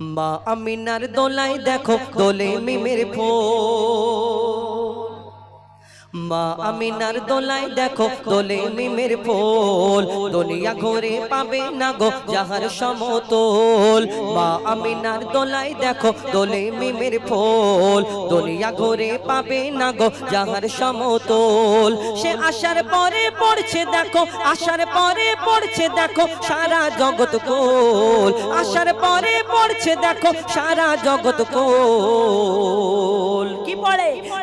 মা আমিনার দোলায় দেখো দোলে মিমের ফোল মা আমিনার দোলায় দেখো, দোলে মিমের ফোল। দুনিয়া ঘুরে পাবে না গো যাহার সমতল। মা আমিনার দোলায় দেখো, দোলে মিমের ফোল। দুনিয়া ঘুরে পাবে না গো যাহার সমতল। সে আসার পরে পড়ছে দেখো আসার পরে পড়ছে দেখো, সারা জগৎ কোল। আসার পরে পড়ছে দেখো, সারা জগৎ কোল।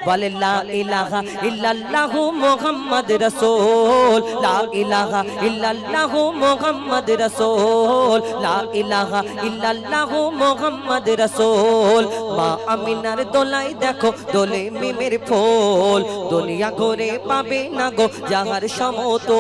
বলে, লা ইলাহা ইল্লাল্লাহু মুহাম্মদ রাসূল। লা ইলাহা ইল্লাল্লাহু মুহাম্মদ রাসূল। লা ইলাহা ইল্লাল্লাহু মুহাম্মদ রাসূল। মা আমিনার দোলাই দেখো দোলে মিমের ফুল। দুনিয়া ঘুরে পাবে না গো যাহার সমতল।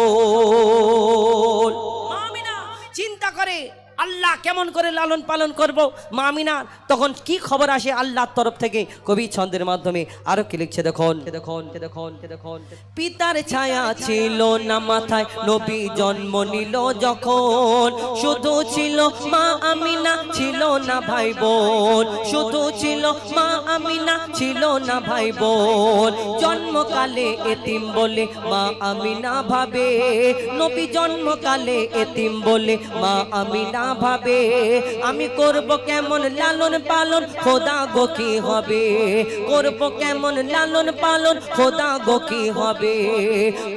আল্লাহ কেমন করে লালন পালন করব? মামিনা তখন কি খবর আসে আল্লাহর তরফ থেকে? কবি ছন্দের মাধ্যমে আরও কি লিখছে দেখুন। দেখুন দেখুন দেখুন। পিতার ছায়া ছিল না মাথায়, নবী জন্ম নিল যখন। শুধু ছিল মা আমিনা, ছিল না ভাই বোন শুধু ছিল মা আমিনা, ছিল না ভাই বোন জন্মকালে এতিম বলে মা আমিনা ভাবে। নবী জন্মকালে এতিম বলে মা আমিনা ভাবে, আমি করব কেমন লালন পালন, খোদা গো কি হবে? করব কেমন লালন পালন, খোদা গো কি হবে?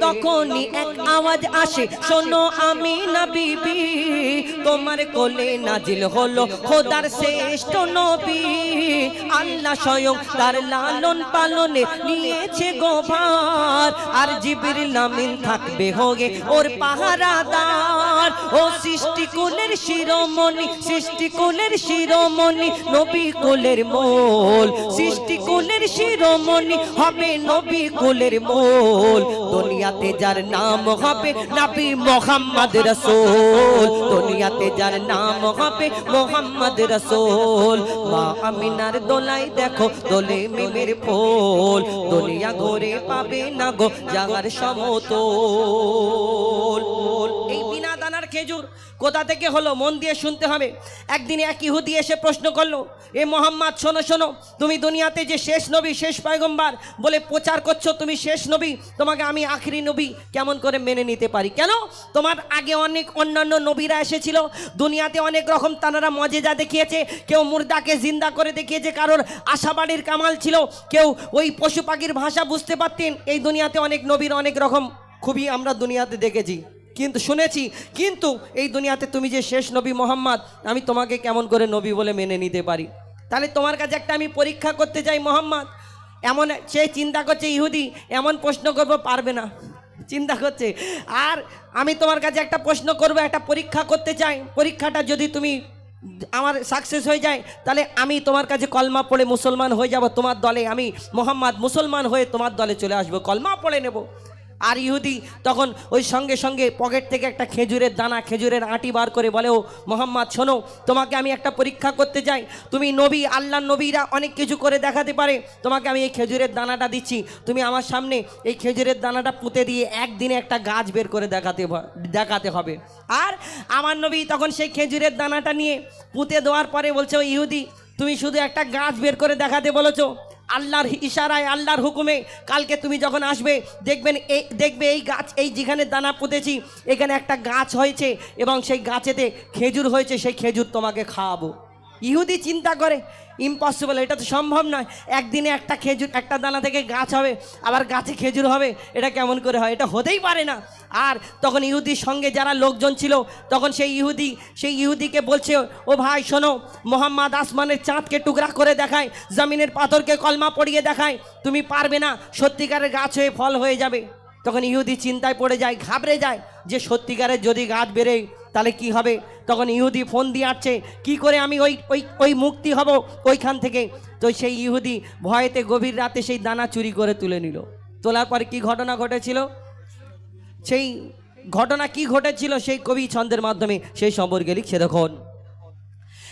তখনই এক আওয়াজ আসে, শোনো আমি না বিবি, তোমার কোলে নাজিল হলো খোদার শ্রেষ্ঠ নবী। আল্লাহ স্বয়ং তার লালন পালনে নিয়েছে গোভার আর জিবির নামিন থাকবে হোগে ওর পাহারাদার। ও সৃষ্টি কুলের শিরোমণি, সৃষ্টি কুলের শিরোমণি, নবী কুলের মোল। সৃষ্টি কুলের শিরোমণি হবে নবী কুলের মোল। দুনিয়াতে যার নাম হবে নবী মোহাম্মদ রসুল। দুনিয়াতে যার নাম হবে মোহাম্মদ রসুল। মা আমিনার দোলাই দেখো দোলে মিমের ফুল। দুনিয়া ঘুরে পাবে না গো জাগার সমতল। এই বিনা দানার খেজুর কোথা থেকে হলো? মন দিয়ে শুনতে হবে। একদিন এক ইহুদি এসে প্রশ্ন করল, এ মোহাম্মদ, শোনো শোনো, তুমি দুনিয়াতে যে শেষ নবী, শেষ পয়গম্বার বলে প্রচার করছ, তুমি শেষ নবী, তোমাকে আমি আখরি নবী কেমন করে মেনে নিতে পারি? কেন? তোমার আগে অনেক অন্যান্য নবীরা এসেছিল। দুনিয়াতে অনেক রকম তানারা মজেজা দেখিয়েছে। কেউ মুর্দাকে জিন্দা করে দেখিয়েছে, কারোর আশাবাড়ির কামাল ছিল। কেউ ওই পশু পাখির ভাষা বুঝতে পারতেন। এই দুনিয়াতে অনেক নবীর অনেক রকম। খুবই আমরা দুনিয়াতে দেখেছি। কিন্তু শুনেছি, কিন্তু এই দুনিয়াতে তুমি যে শেষ নবী মোহাম্মদ, আমি তোমাকে কেমন করে নবী বলে মেনে নিতে পারি? তাহলে তোমার কাছে একটা আমি পরীক্ষা করতে চাই মোহাম্মদ। এমন সে চিন্তা করছে, ইহুদি, এমন প্রশ্ন করব, পারবে না। চিন্তা করছে। আর আমি তোমার কাছে একটা প্রশ্ন করব, একটা পরীক্ষা করতে চাই। পরীক্ষাটা যদি তুমি আমার সাকসেস হয়ে যায়, তাহলে আমি তোমার কাছে কলমা পড়ে মুসলমান হয়ে যাব তোমার দলে। আমি মোহাম্মদ মুসলমান হয়ে তোমার দলে চলে আসব, কলমা পড়ে নেব। আর ইহুদি তখন ওই সঙ্গে সঙ্গে পকেট থেকে একটা খেজুরের দানা, খেজুরের আঁটি বার করে বলে, ও মোহাম্মদ, শোনো, তোমাকে আমি একটা পরীক্ষা করতে চাই। তুমি নবী আল্লাহ নবীরা অনেক কিছু করে দেখাতে পারে। তোমাকে আমি এই খেজুরের দানাটা দিচ্ছি। তুমি আমার সামনে এই খেজুরের দানাটা পুঁতে দিয়ে একদিনে একটা গাছ বের করে দেখাতে দেখাতে হবে। আর আমার নবী তখন সেই খেজুরের দানাটা নিয়ে পুঁতে দেওয়ার পরে বলছে ইহুদি, তুমি শুধু একটা গাছ বের করে দেখাতে বলেছ। আল্লাহর ইশারায়, আল্লাহর হুকুমে কালকে তুমি যখন আসবে, দেখবেন এই, দেখবে এই গাছ, এই যেখানে দানা পুঁতেছি, এখানে একটা গাছ হয়েছে এবং সেই গাছেতে খেজুর হয়েছে, সেই খেজুর তোমাকে খাওয়াবো। ইহুদি চিন্তা করে ইম্পসিবল এটা তো সম্ভব নয়। একদিনে একটা খেজুর, একটা দানা থেকে গাছ হবে, আবার গাছে খেজুর হবে, এটা কেমন করে হয়? এটা হতেই পারে না। আর তখন ইহুদির সঙ্গে যারা লোকজন ছিল, তখন সেই ইহুদি, সেই ইহুদিকে বলছে, ও ভাই, শোনো, মোহাম্মদ আসমানের চাঁদকে টুকরা করে দেখায়, জমিনের পাথরকে কলমা পড়িয়ে দেখায়, তুমি পারবে না, সত্যিকারের গাছ হয়ে ফল হয়ে যাবে। তখন ইহুদি চিন্তায় পড়ে যায়, ঘাবড়ে যায় যে সত্যিকারের যদি গাছ বেড়ে, তাহলে কি হবে? তখন ইহুদি ফোন দিয়ে আসছে, কি করে আমি ওই ওই ওই মুক্তি হব ওইখান থেকে? তো সেই ইহুদি ভয়েতে গভীর রাতে সেই দানা চুরি করে তুলে নিল। তোলার পরে কি ঘটনা ঘটেছিল? সেই ঘটনা কি ঘটেছিল? সেই কবি ছন্দের মাধ্যমে সেই সম্পর্কে লিখছে দেখুন।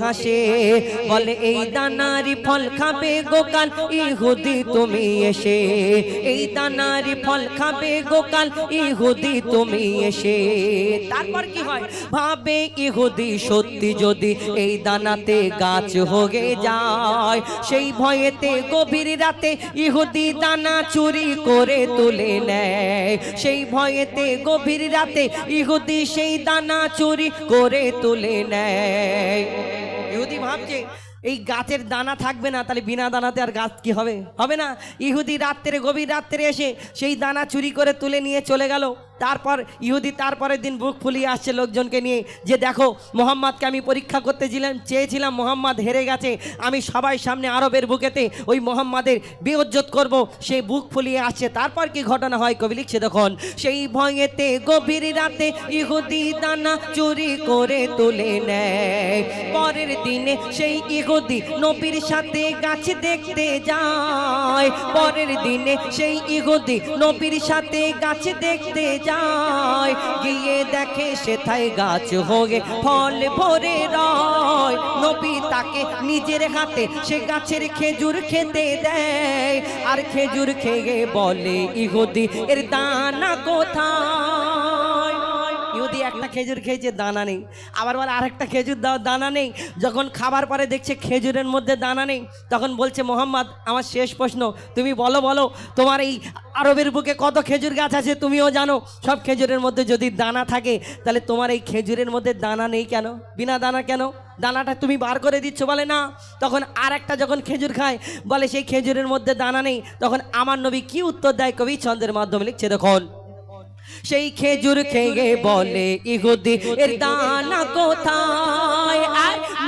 হাসে, বলে, এই দানারি ফল খাবে গোকাল, ইহুদি তুমি এসে। এই দানারি ফল খাবে গোকাল, ইহুদি তুমি এসে। তারপর কি হয়? ভাবে ইহুদি সত্যি যদি এই দানাতে গাছ হয়ে যায়, সেই ভয়েতে গভীর রাতে ইহুদি দানা চুরি করে তুলে নেয়। সেই ভয়েতে গভীর রাতে ইহুদি সেই দানা চুরি করে তুলে নেয়। ইহুদি ভাবছে, এই গাছের দানা থাকবে না, তাহলে বিনা দানাতে আর গাছ কি হবে? হবে না। ইহুদি রাত্রে, গভীর রাত্রে এসে সেই দানা চুরি করে তুলে নিয়ে চলে গেল। তারপর ইহুদি, তারপরের দিন বুক ফুলিয়ে আসছে লোকজনকে নিয়ে যে দেখো, মোহাম্মদকে আমি পরীক্ষা করতে ছিলাম চেয়েছিলাম মোহাম্মদ হেরে গেছে, আমি সবাই সামনে আরবের বুকেতে ওই মোহাম্মদের বিয়োজ্জত করব, সে বুক ফুলিয়ে আসছে। তারপর কি ঘটনা হয় কবি লিখছে দেখুন, সেই ভয়েতে গভীর রাতে ইহুদি দানা চুরি করে তুলে নেয়। পরের দিনে সেই ইহুদি নবীর সাথে গাছ দেখতে যায়। পরের দিনে সেই ইহুদি নবীর সাথে গাছ দেখতে যায়। গিয়ে দেখে সেথায় গাছ হয়ে ফল ভরে রয়। নবী তাকে নিজের হাতে সে গাছের খেজুর খেতে দেয়। আর খেজুর খেয়ে বলে, ইহুদি, এর দানা কোথায়? একটা খেজুর খেয়েছে, দানা নেই। আবার বলে, আরেকটা খেজুর দাও, দানা নেই। যখন খাবার পরে দেখছে খেজুরের মধ্যে দানা নেই, তখন বলছে, মোহাম্মদ, আমার শেষ প্রশ্ন, তুমি বলো বলো, তোমার এই আরবের বুকে কত খেজুর গাছ আছে তুমিও জানো? সব খেজুরের মধ্যে যদি দানা থাকে, তাহলে তোমার এই খেজুরের মধ্যে দানা নেই কেন? বিনা দানা কেন? দানাটা তুমি বার করে দিচ্ছ? বলে, না। তখন আর একটা যখন খেজুর খায়, বলে, সেই খেজুরের মধ্যে দানা নেই। তখন আমার নবী কি উত্তর দেয়? কবি ছন্দের মাধ্যমে লিখছে, দেখুন। সেই খেজুর খেয়ে বলে ইহুদি এর দানা কোথায়?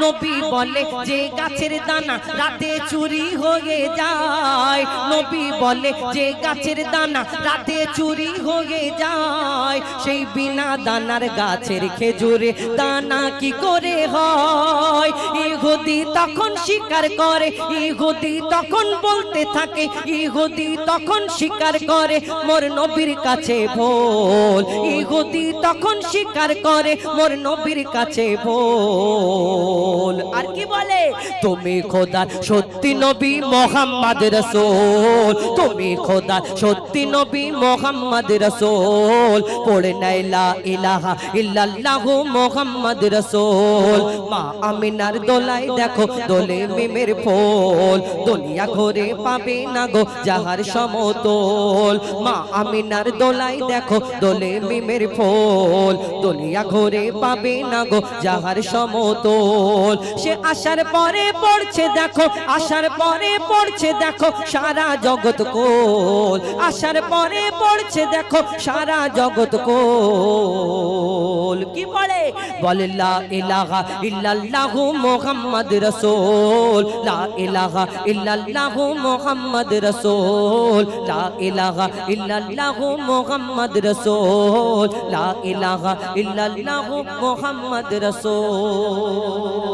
নবী বলে, যে গাছের দানা রাতে চুরি হয়ে যায়। নবী বলে, যে গাছের দানা রাতে চুরি হয়ে যায়। সেই বিনা দানার গাছের খেজুরে দানা কি করে হয়? ইহুদি তখন স্বীকার করে, ইহুদি তখন বলতে থাকে, ইহুদি তখন স্বীকার করে, মোর নবীর কাছে ভোল। ইহুদি তখন স্বীকার করে, মোর নবীর কাছে ভোল। আর কি বলে? তুমি খোদা, সত্যি নবী মোহাম্মদ রসুল। তুমি খোদা, সত্যি নবী মোহাম্মদ রসুল। পড়ে নাইলা ইলাহা ইল্লাল্লাহু মোহাম্মদ রসুল। মা আমিনার দোলাই দেখো, দোলে মিমের ফোল। দুনিয়া ঘরে পাবে না গো যাহার সমতল। মা আমিনার দোলাই দেখো, দোলে মিমের ফোল। দুনিয়া ঘরে পাবে না গো যাহার সমতল। সে আসার পরে পড়ছে, দেখো আসার পরে পড়ছে, দেখো, সারা জগৎ কোল আসার পরে পড়ছে, দেখো, সারা জগৎ কোল কি পড়ে বলে, লা ইলাহা ইল্লাল্লাহু মুহাম্মদ রাসূল। লা ইলাহা ইল্লাল্লাহু মুহাম্মদ রাসূল। লা ইলাহা ইল্লাল্লাহু মুহাম্মদ রাসূল। লা ইলাহা ইল্লাল্লাহু মুহাম্মদ রাসূল।